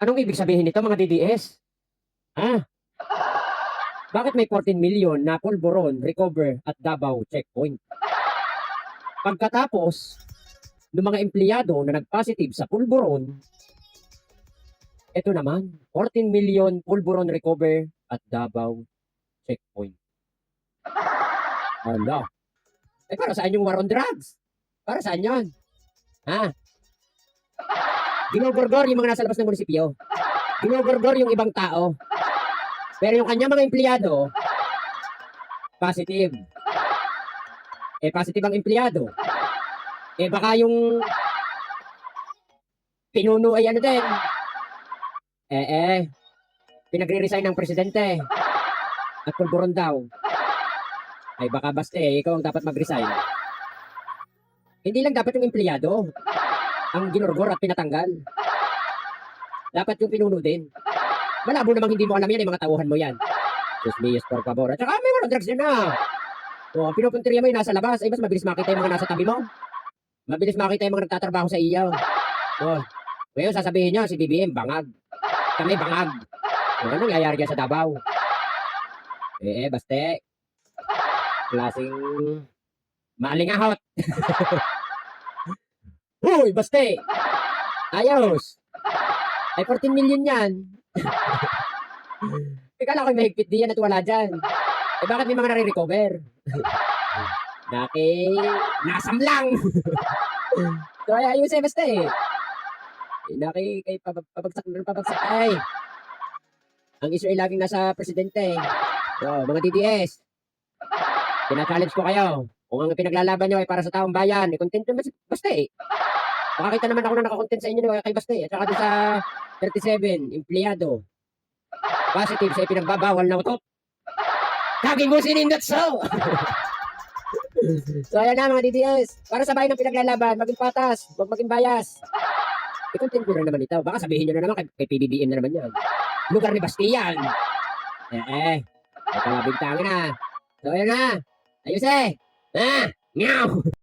Anong ibig sabihin nito mga DDS? Ha? Bakit may 14 million na pulburon, recover at Davao checkpoint? Pagkatapos ng mga empleyado na nag-positive sa pulburon, ito naman, 14 million pulburon recover at Davao checkpoint. Ala. Eh para saan yung war on drugs? Para saan yun? Ha? Ginugurgor yung mga nasa labas ng munisipyo. Ginugurgor yung ibang tao. Pero yung kanya mga empleyado, positive. Eh, positive ang empleyado. Eh, baka yung pinuno ay ano din. Eh, eh, pinagre-resign ng presidente. At pulburon daw. Ay, baka basta eh, ikaw ang dapat mag-resign. Hindi lang dapat yung empleyado ang ginurgor at pinatanggal. Dapat yung pinuno din. Malabo namang hindi mo alam yan, yung mga tauhan mo yan. Diyos míos, por favor. At saka may mga drugs din na. O, ang pinupunteriya mo yung nasa labas, ay mas mabilis makita yung mga nasa tabi mo. Mabilis makita yung mga nagtatrabaho sa iyo. O, ngayon sasabihin nyo, si BBM, bangag. Kami, bangag. O, ano nangyayari dyan sa Davao? Eh, eh, baste. Klaseng maalingahot. Hoy, baste! Ayos! Ay, 14 million yan. Ikala ko mahigpit di yan at wala dyan. Eh, bakit may mga nare-recover? Naki... Nasamlang! so, ay, ayos eh, basta eh. Eh, Naki, kay pabag- pabagsak pabagsak. Ay! Ang ay laging nasa presidente. So, mga DDS, Pina-challenge ko kayo. Kung ang pinaglalaban nyo ay para sa taong bayan, i-content nyo basta eh. Makakita naman ako na nakakontent sa inyo ni kay Baste. At saka sa 37, empleyado. Positive sa ipinagbabawal na utot. Lagi mo sinindot so! so ayan na mga DDS. Para sa bayan ng pinaglalaban, maging patas, huwag maging bias. I-content ko na naman ito. Baka sabihin nyo na naman kay, kay PBBM na naman yan. Lugar ni Bastian. Eh eh. Ito na bintangin na. So ayan na. Ayos eh. Ah! Meow!